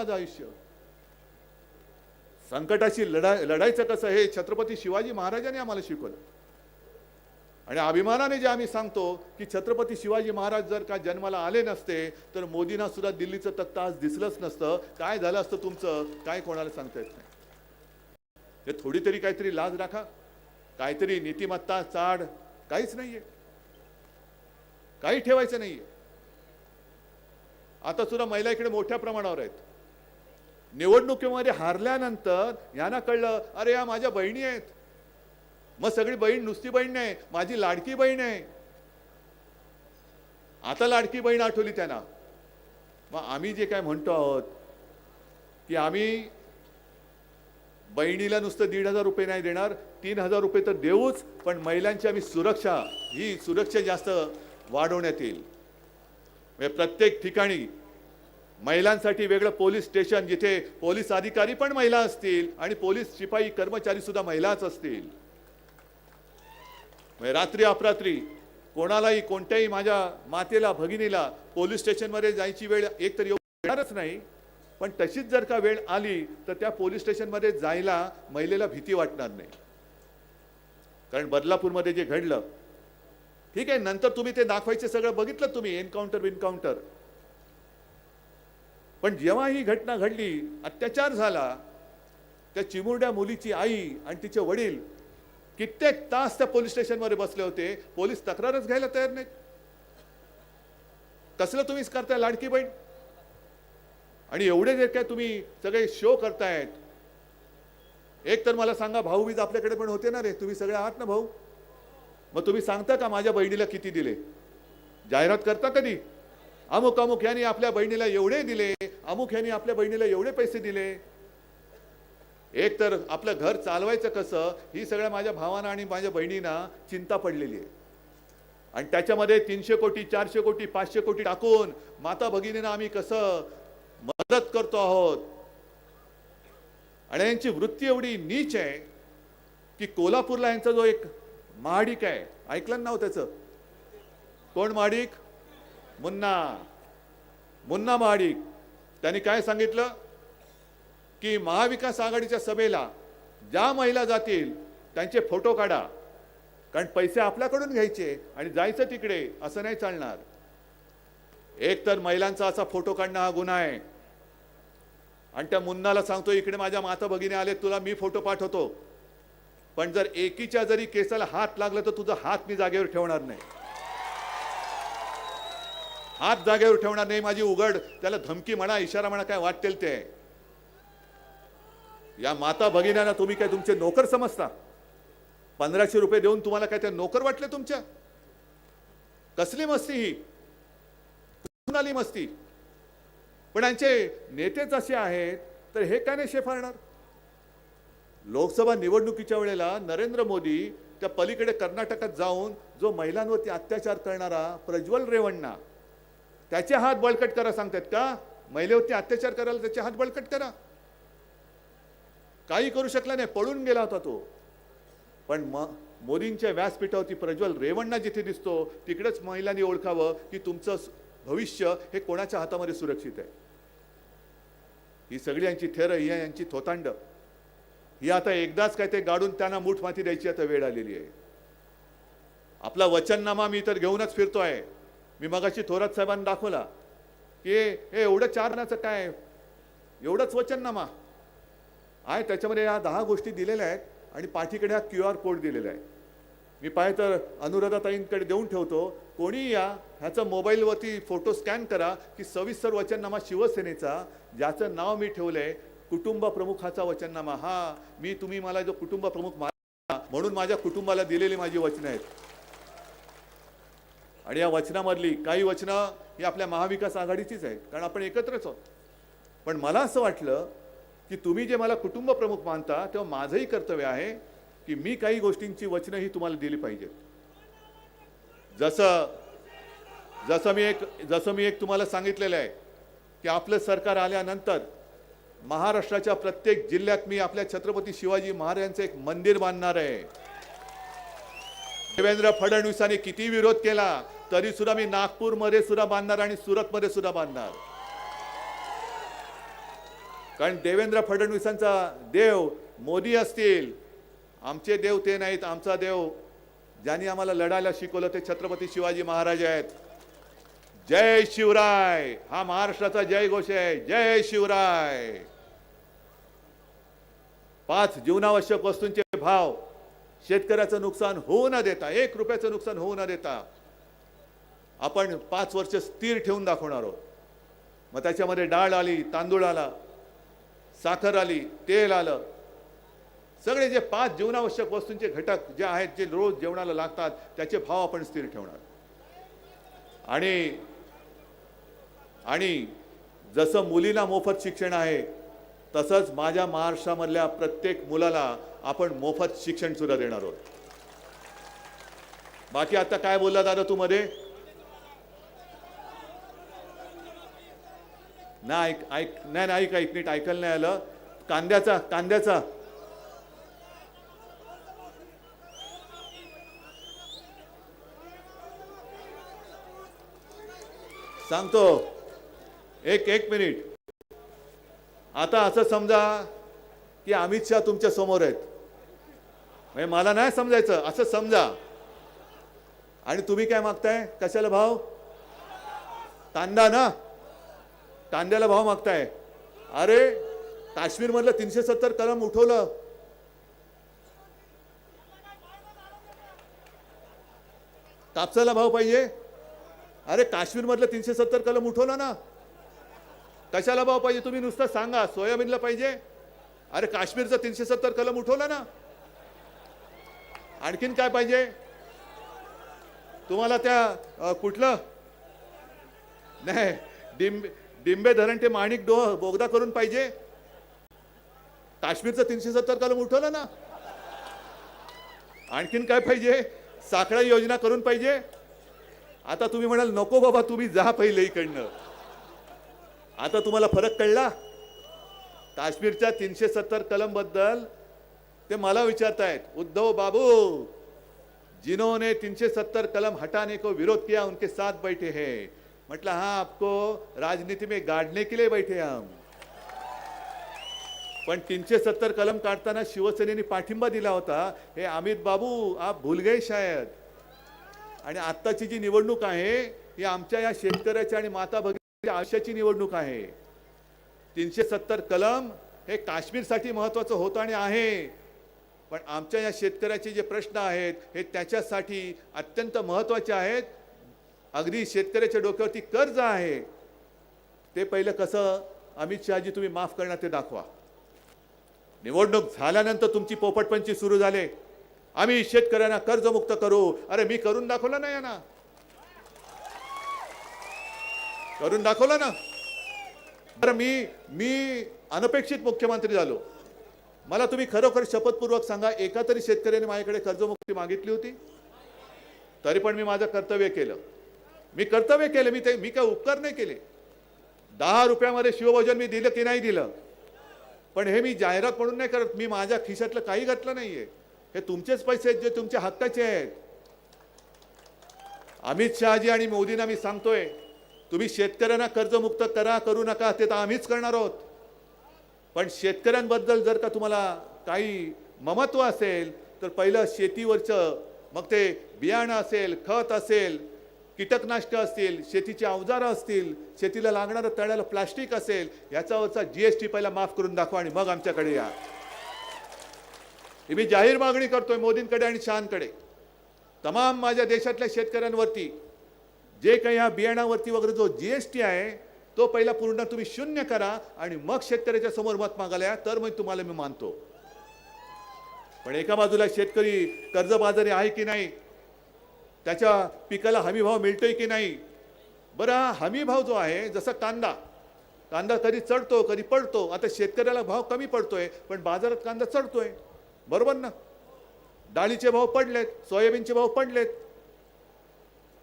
माझं आयुष्य. संकटाशी लढाय लढायचं कसं हे छत्रपती शिवाजी महाराजांनी आम्हाला शिकवलं. आणि अभिमानाने जे आम्ही सांगतो की छत्रपती शिवाजी महाराज जर का जन्माला आले नसते तर मोदींना सुद्धा दिल्लीचं तत्ता आज दिसलंच नसतं. काय झालं असतं तुमचं? काय कोणाला सांगता येत नाही. ते थोडी तरी काहीतरी लाज राखा. काहीतरी नीतिमत्ता चाड काहीच नाहीये. काही ठेवायचं नाहीये. आता सुद्धा महिला इकडे मोठ्या प्रमाणावर आहेत. निवडणुकीमध्ये हारल्यानंतर यांना कळलं अरे या माझ्या बहिणी आहेत. मग सगळी बहीण नुसती बहीण नाही माझी लाडकी बहीण आहे. आता लाडकी बहीण आठवली त्यांना. मग आम्ही जे काय म्हणतो आहोत की आम्ही बहिणीला नुसतं दीड हजार रुपये नाही देणार तीन हजार रुपये तर देऊच पण महिलांची आम्ही सुरक्षा ही सुरक्षा जास्त वाढवण्यात येईल. म्हणजे प्रत्येक ठिकाणी महिलांसाठी वेगळं पोलीस स्टेशन जिथे पोलीस अधिकारी पण महिला असतील आणि पोलीस शिपाई कर्मचारी सुद्धा महिलाच असतील. म्हणजे रात्री अपरात्री कोणालाही कोणत्याही माझ्या मातेला भगिनीला पोलीस स्टेशनमध्ये जायची वेळ एक तर येणारच नाही. पण तशीच जर का वेळ आली तर त्या पोलीस स्टेशनमध्ये जायला महिलेला भीती वाटणार नाही. कारण बदलापूरमध्ये जे घडलं ठीक आहे नंतर तुम्ही ते दाखवायचे सगळं बघितलं तुम्ही एन्काउंटर विनकाउंटर पण जेव्हा ही घटना घडली अत्याचार झाला त्या चिमुरड्या मुलीची आई आणि तिचे वडील कित्येक तास त्या पोलीस स्टेशनमध्ये बसले होते. पोलीस तक्रारच घ्यायला तयार नाहीत. कसलं तुम्हीच करताय लाडकी बहीण? आणि एवढे जे काय तुम्ही सगळे शो करतायत एक तर मला सांगा भाऊबीज आपल्याकडे पण होते ना रे? तुम्ही सगळे आहात ना भाऊ? मग तुम्ही सांगता का माझ्या बहिणीला किती दिले? जाहिरात करता कधी? अमुक अमुक यांनी आपल्या बहिणीला एवढे दिले अमुक यांनी आपल्या बहिणीला एवढे पैसे दिले. एक तर आपलं घर चालवायचं कसं ही सगळ्या माझ्या भावांना आणि माझ्या बहिणींना चिंता पडलेली आहे. आणि त्याच्यामध्ये तीनशे कोटी चारशे कोटी पाचशे कोटी टाकून माता भगिनींना आम्ही कसं मदत करतो आहोत? आणि यांची वृत्ती एवढी नीच आहे की कोल्हापूरला यांचा जो एक महाडिक आहे ऐकलं नाव त्याचं? कोण महाडिक मुन्ना मुन्ना महाडिक त्यांनी काय सांगितलं? की महाविकास आघाडीच्या सभेला ज्या महिला जातील त्यांचे फोटो काढा. कारण पैसे आपल्याकडून घ्यायचे आणि जायचं तिकडे असं नाही चालणार. एक तर महिलांचा असा फोटो काढणं हा गुन्हा आहे. आणि त्या मुन्नाला सांगतो इकडे माझ्या माता भगिनी आले तुला मी फोटो पाठवतो. पण जर एकीच्या जरी केसाला हात लागला तर तुझा हात मी जागेवर ठेवणार नाही. हात जागेवर ठेवणार नाही माझी उघड. त्याला धमकी म्हणा इशारा म्हणा काय वाटेल ते. या माता भगिन्यांना तुम्ही काय तुमचे नोकर समजता? पंधराशे रुपये देऊन तुम्हाला काय त्या नोकर वाटले तुमच्या? कसली मस्ती ही? कुठून आली मस्ती? पण यांचे नेतेच असे आहेत तर हे काय नाही शेफारणार लोकसभा निवडणुकीच्या वेळेला नरेंद्र मोदी त्या पलीकडे कर्नाटकात जाऊन जो महिलांवरती अत्याचार करणारा प्रज्वल रेवण्णा त्याचे हात बळकट करा सांगतात का? महिलेवरती अत्याचार करायला त्याचे हात बळकट करा. काही करू शकला नाही पळून गेला होता तो. पण म मोदींच्या व्यासपीठावरती प्रज्वल रेवण्णा जिथे दिसतो तिकडेच महिलांनी ओळखावं की तुमचं भविष्य हे कोणाच्या हातामध्ये सुरक्षित आहे. ही सगळी यांची थेर ही यांची थोतांड. ही आता एकदाच काय ते गाडून त्यांना मूठ माती द्यायची आता वेळ आलेली आहे. आपला वचननामा मी तर घेऊनच फिरतो आहे मी मगाशी थोरात साहेबांना दाखवला की हे एवढं चारणाचं काय? एवढंच वचननामा आहे त्याच्यामध्ये या दहा गोष्टी दिलेल्या आहेत आणि पाठीकडे हा क्यू आर कोड दिलेला आहे. मी पाहिजे तर अनुराधाताईंकडे देऊन ठेवतो कोणी या ह्याचा मोबाईलवरती फोटो स्कॅन करा की सविस्तर वचननामा शिवसेनेचा ज्याचं नाव मी ठेवलंय कुटुंब प्रमुखाचा वचननामा हा मी तुम्ही मला जो कुटुंब प्रमुख मानला म्हणून माझ्या कुटुंबाला दिलेली माझी वचनं आहेत. आणि या वचनामधली काही वचनं ही आपल्या महाविकास आघाडीचीच आहेत कारण आपण एकत्रच आहोत. पण मला असं वाटलं की तुम्ही जे मला कुटुंब प्रमुख मानता तेव्हा माझंही कर्तव्य आहे की मी काही गोष्टींची वचनं ही तुम्हाला दिली पाहिजेत. जसं जसं मी एक जसं मी एक तुम्हाला सांगितलेलं आहे की आपलं सरकार आल्यानंतर महाराष्ट्राच्या प्रत्येक जिल्ह्यात मी आपल्या छत्रपती शिवाजी महाराजांचं एक मंदिर बांधणार आहे. देवेंद्र फडणवीसांनी किती विरोध केला? तरी सुद्धा मी नागपूरमध्ये सुद्धा बांधणार आणि सुरतमध्ये सुद्धा बांधणार. कारण देवेंद्र फडणवीसांचा देव मोदी असतील. आमचे देव ते नाहीत आमचा देव. ज्यांनी आम्हाला लढायला शिकवलं ते छत्रपती शिवाजी महाराज आहेत. जय शिवराय. हा महाराष्ट्राचा जय घोष आहे. जय शिवराय. पाच जीवनावश्यक वस्तूंचे भाव शेतकऱ्याचं नुकसान होऊ न देता एक रुपयाचं नुकसान होऊ न देता आपण पाच वर्ष स्थिर ठेवून दाखवणार आहोत. मग त्याच्यामध्ये डाळ आली तांदूळ आला साखर आली तेल आलं. सगळे जे पाच जीवनावश्यक वस्तूंचे घटक जे आहेत जे रोज जेवणाला लागतात त्याचे भाव आपण स्थिर ठेवणार. आणि आणि जसं मुलीला मोफत शिक्षण आहे तसंच माझ्या महाराष्ट्रामधल्या प्रत्येक मुलाला आपण मोफत शिक्षण सुद्धा देणार आहोत. बाकी आता काय बोलला दादा तू मध्ये? नाही ऐक ऐक नाही नाही ऐक ऐक नीट ऐकायला नाही आलं. कांद्याचा कांद्याचा. सांगतो. एक एक मिनिट. आता असं समजा की अमित शहा तुमच्यासमोर आहेत. म्हणजे मला नाही समजायचं असं समजा. आणि तुम्ही काय मागताय? कशाला भाव? कांदा ना? कांद्याला भाव मागताय. अरे काश्मीरमधलं तीनशे सत्तर कलम उठवलं. कापसाला भाव पाहिजे? अरे काश्मीरमधलं तीनशे सत्तर कलम उठवलं ना. कशाला भाव पाहिजे तुम्ही नुसतं सांगा सोयाबीनला पाहिजे? अरे काश्मीरचं तीनशे सत्तर कलम उठवलं ना. आणखीन काय पाहिजे? तुम्हाला त्या कुठलं? नाही डिंबे डिंबे धरण ते माणिक डोह बोगदा करून पाहिजे. काश्मीरचं तीनशे सत्तर कलम उठवलं ना. आणखीन काय पाहिजे? साखळा योजना करून पाहिजे. आता तुम्ही म्हणाल नको बाबा तुम्ही जा पहिले इकडनं. आता तुम्हाला फरक कळला? काश्मीरच्या तीनशे सत्तर कलमबद्दल ते मला विचारतायत. उद्धव बाबू जिन्होंने तीनशे सत्तर कलम हटाने को विरोध किया उनके साथ बैठे हैं. म्हटलं हाँ आपको राजनीति में गाड़ने के लिए बैठे हम. पण तीनशे सत्तर कलम काढताना शिवसेनेने पाठिंबा दिला होता. हे अमित बाबू आप भूल गए शायद. आणि आत्ताची जी निवडणूक आहे ही आमच्या या शेतकऱ्याच्या आणि माता भगिनीच्या आयुष्याची निवडणूक आहे. तीनशे सत्तर कलम हे काश्मीरसाठी महत्वाचं होतं आणि आहे. पण आमच्या या शेतकऱ्याचे जे प्रश्न आहेत हे त्याच्यासाठी अत्यंत महत्त्वाचे आहेत. अगदी शेतकऱ्याच्या डोक्यावरती कर्ज आहे. ते पहिलं कसं? अमित शहाजी तुम्ही माफ करणार ते दाखवा. निवडणूक झाल्यानंतर तुमची पोपटपंची सुरू झाले. आम्ही शेतकऱ्यांना कर्जमुक्त करू. अरे मी करून दाखवलं ना ना करून दाखवलं ना. बरं मी मी अनपेक्षित मुख्यमंत्री झालो. मला तुम्ही खरोखर शपथपूर्वक सांगा एका तरी शेतकऱ्याने माझ्याकडे कर्जमुक्ती मागितली होती? तरी पण मी माझं कर्तव्य केलं. मी कर्तव्य केले मी ते मी काय उपकार नाही केले. दहा रुपयामध्ये शिवभोजन मी दिलं की नाही दिलं? पण हे मी जाहिरात म्हणून नाही करत. मी माझ्या खिशातलं काही घातलं आहे हे तुमचेच पैसे आहेत जे तुमच्या हक्काचे आहेत. अमित शहाजी आणि मोदींना मी सांगतोय तुम्ही शेतकऱ्यांना कर्जमुक्त करा करू नका ते तर आम्हीच करणार आहोत. पण शेतकऱ्यांबद्दल जर का तुम्हाला काही ममत्व असेल तर पहिलं शेतीवरचं मग ते बियाणं असेल खत असेल कीटकनाशकं असतील शेतीची अवजारं असतील शेतीला लागणारं तळ्याला प्लास्टिक असेल याच्यावरचा टी पहिला माफ करून दाखवा आणि मग आमच्याकडे या. मी जाहीर मागणी करतोय मोदींकडे आणि शहांकडे. तमाम माझ्या देशातल्या शेतकऱ्यांवरती जे काही ह्या बियाणावरती वगैरे जो जी एस टी आहे तो पहिला पूर्ण तुम्ही शून्य करा आणि मग शेतकऱ्याच्या समोर मत मागायला या, तर मग तुम्हाला मी मानतो. पण एका बाजूला शेतकरी कर्जबाजारी आहे की नाही त्याच्या पिकाला हमीभाव मिळतो आहे की नाही? बरं हा जो आहे जसा कांदा कांदा कधी चढतो कधी पडतो. आता शेतकऱ्याला भाव कमी पडतोय पण बाजारात कांदा चढतोय. बरोबर ना? डाळीचे भाव पडलेत सोयाबीनचे भाव पडलेत.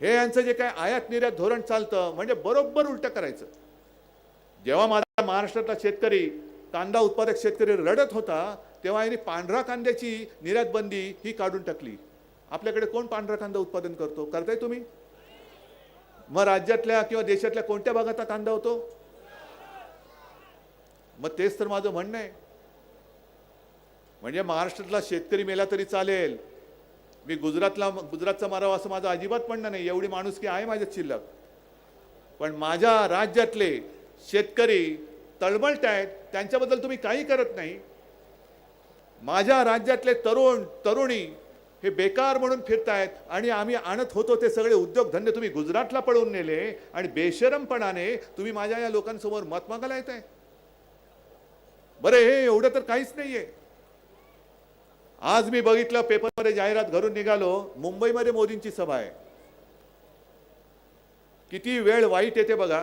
हे यांचं जे काय आयात निर्यात धोरण चालतं म्हणजे बरोबर उलटं करायचं. जेव्हा माझा महाराष्ट्रातला शेतकरी कांदा उत्पादक शेतकरी रडत होता तेव्हा यांनी पांढरा कांद्याची निर्यात बंदी ही काढून टाकली. आपल्याकडे कोण पांढरा कांदा उत्पादन करतो? करताय तुम्ही? मग राज्यातल्या किंवा देशातल्या कोणत्या भागात हा कांदा होतो? मग तेच तर माझं म्हणणं आहे. म्हणजे महाराष्ट्रातला शेतकरी मेला तरी चालेल. मी गुजरातला गुजरातचा मारावा असं माझं अजिबात म्हणणं नाही. एवढी माणुसकी आहे माझ्यात शिल्लक पण माझ्या राज्यातले शेतकरी तळमळत आहेत. त्यांच्याबद्दल तुम्ही काही करत नाही. माझ्या राज्यातले तरुण तरुणी हे बेकार म्हणून फिरतायत आणि आम्ही आणत होतो ते सगळे उद्योगधंदे तुम्ही गुजरातला पळवून नेले आणि बेशरमपणाने तुम्ही माझ्या या लोकांसमोर मत मागायला येत आहे बरं हे एवढं तर काहीच नाहीये. आज मी बघितलं पेपरमध्ये जाहिरात घरून निघालो मुंबईमध्ये मोदींची सभा आहे. किती वेळ वाईट येते बघा.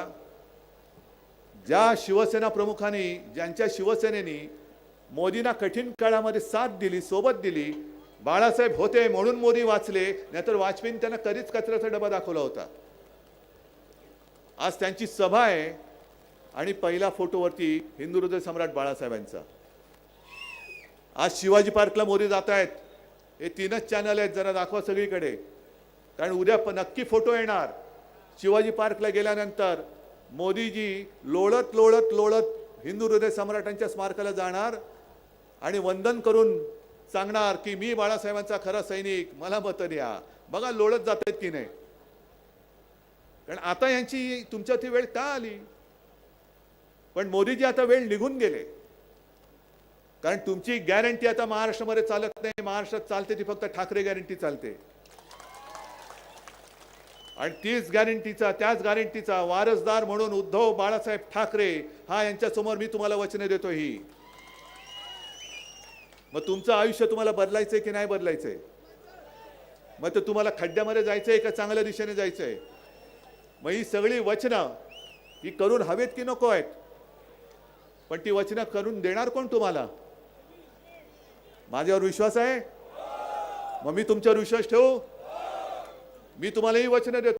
ज्या शिवसेना प्रमुखांनी ज्यांच्या शिवसेनेनी मोदींना कठीण काळामध्ये साथ दिली सोबत दिली बाळासाहेब होते म्हणून मोदी वाचले नाहीतर वाजपेयींनी त्यांना कधीच कचऱ्याचा डबा दाखवला होता. आज त्यांची सभा आहे आणि पहिला फोटोवरती हिंदू हृदय सम्राट बाळासाहेबांचा. आज शिवाजी पार्कला मोदी जात आहेत हे तीनच चॅनल आहेत जरा दाखवा सगळीकडे. कारण उद्या प- नक्की फोटो येणार. शिवाजी पार्कला गेल्यानंतर मोदीजी लोळत लोळत लोळत हिंदू हृदय सम्राटांच्या स्मारकाला जाणार आणि वंदन करून सांगणार की मी बाळासाहेबांचा खरा सैनिक मला मत द्या. बघा लोळत जात आहेत की नाही. कारण आता यांची तुमच्यावरती वेळ का आली? पण मोदीजी आता वेळ निघून गेले. कारण तुमची गॅरंटी आता महाराष्ट्रामध्ये चालत नाही. महाराष्ट्रात चालते ती फक्त ठाकरे गॅरंटी चालते. आणि तीच गॅरंटीचा त्याच गॅरंटीचा वारसदार म्हणून उद्धव बाळासाहेब ठाकरे हा यांच्यासमोर मी तुम्हाला वचने देतो ही. मग तुमचं आयुष्य तुम्हाला बदलायचंय की नाही बदलायचंय? मग तर तुम्हाला खड्ड्यामध्ये जायचंय का चांगल्या दिशेने जायचंय? मग ही सगळी वचनं ही करून हवेत की नको आहेत? पण ती वचनं करून देणार कोण तुम्हाला? माझ्यावर विश्वास आहे? मग मी तुमच्यावर विश्वास ठेवू? मी तुम्हाला ही वचनं देतो.